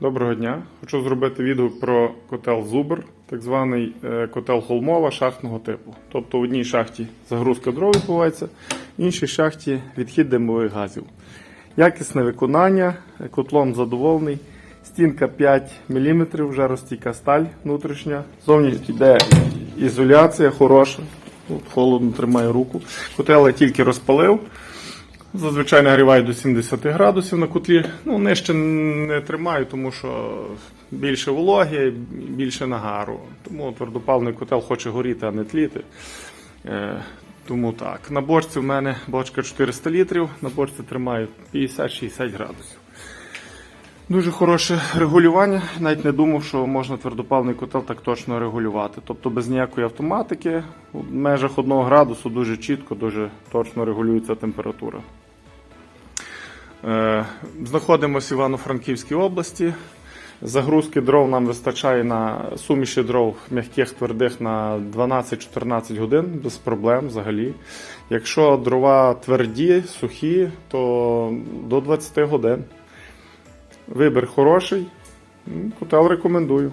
Доброго дня. Хочу зробити відгук про котел Зубр, так званий е, котел холмова шахтного типу. Тобто в одній шахті загрузка дров відбувається, в іншій шахті відхід димових газів. Якісне виконання, е, котлом задоволений. Стінка 5 мм, вже розтійка сталь внутрішня. Зовні йде ізоляція хороша. Тут холодно тримає руку. Котел я тільки розпалив. Зазвичай нагріваю до 70 градусів на котлі. Ну, нижче не тримаю, тому що більше вологи, більше нагару. Тому твердопаливний котел хоче горіти, а не тліти. Е, тому так. На бочці в мене бочка 400 літрів, на бочці тримаю 50-60 градусів. Дуже хороше регулювання. Навіть не думав, що можна твердопаливний котел так точно регулювати. Тобто без ніякої автоматики, в межах 1 градусу дуже чітко, дуже точно регулюється температура. Е, Знаходимося в Івано-Франківській області. Загрузки дров нам вистачає на суміші дров м'яких твердих на 12-14 годин без проблем взагалі. Якщо дрова тверді, сухі, то до 20 годин. Вибір хороший. М, Котел рекомендую.